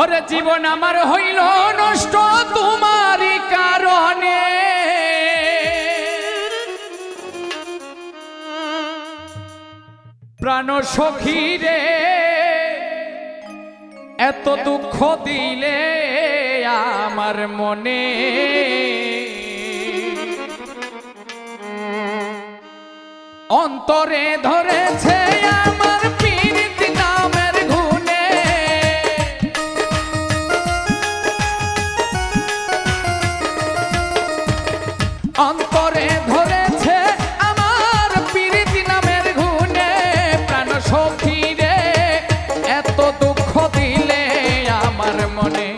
ওরে জীবন আমার হইল নষ্ট তোমারই কারণে। প্রাণ সখী রে, এত দুঃখ দিলে আমার মনে। অন্তরে ধরেছে অন্তরে ধরেছে আমার পীড়িত নামের গুণে, প্রাণ সখী রে এত দুঃখ দিলে আমার মনে,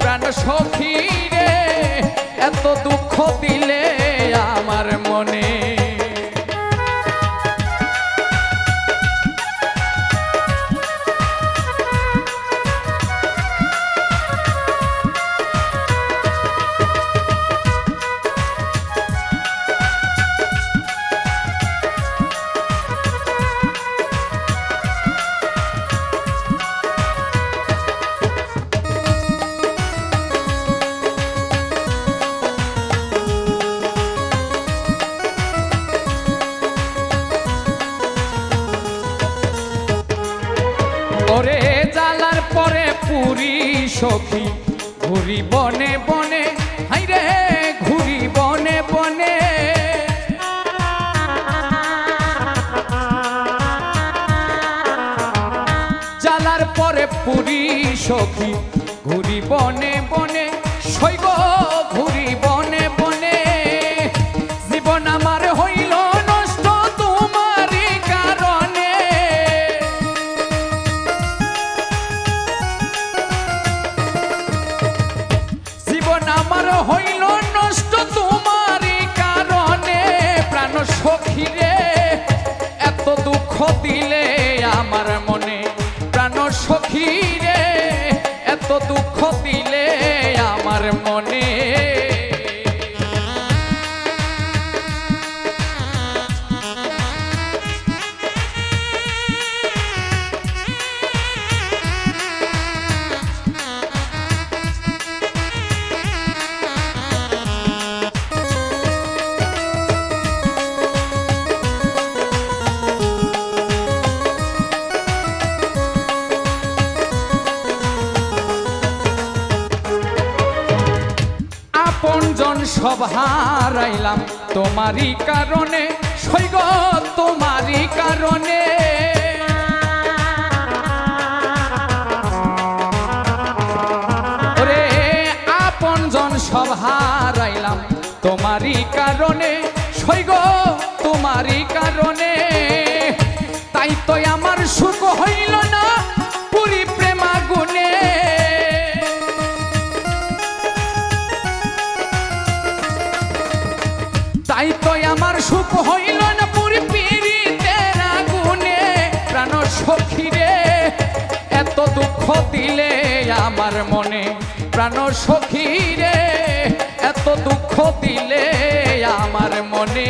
প্রাণ সখী এত দুঃখ ওরে জ্বালার পরে পুরি সখী। ঘুরি বনে বনে, হাইরে ঘুরি বনে বনে। জ্বালার পরে পুরি সখী, ঘুরি বনে সখী রে এত দুঃখ আপনজন সব হারাইলাম। তোমারই কারণে সৈগ তোমারই কারণে। ওরে সব হারাইলাম। তোমারই কারণে সৈগ তোমারই কারণে। তাই তো আমার সুখ হইল না। প্রাণ সখী রে, এত দুঃখ দিলে আমার মনে প্রাণ সখীরে এত দুঃখ দিলে আমার মনে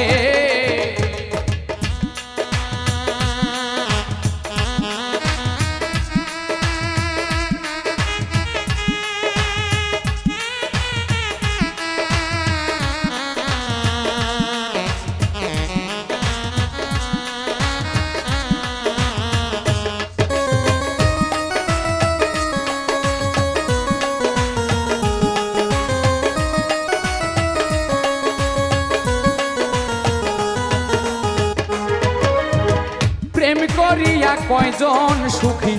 করিয়া কয়জন সুখী?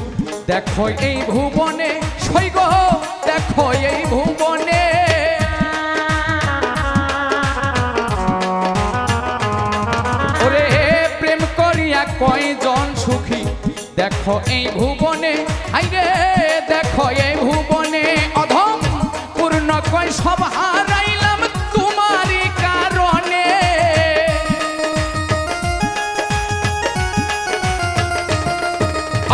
দেখো এই ভুবনে সৈগ দেখো এই ভুবনে। ওরে প্রেম করিয়া কয়জন সুখী? দেখো এই ভুবনে আইরে দেখো এই ভুবনে। অধম, পূর্ণ কয় সব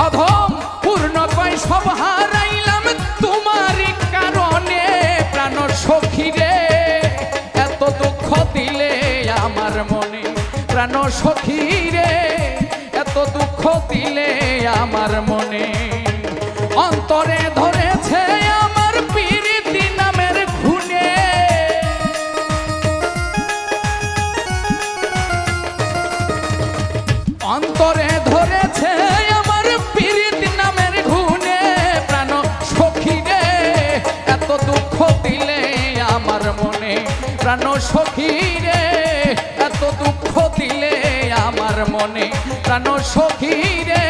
অধম পূর্ণ কয় সব হারাইলাম। তোমারই কারণে প্রাণ সখী রে। এত দুঃখ দিলে আমার মনে প্রাণ সখী রে। এত দুঃখ দিলে আমার মনে অন্তরে ধরেছে প্রাণ সখী রে এত দুঃখ দিলে আমার মনে প্রাণ সখী রে।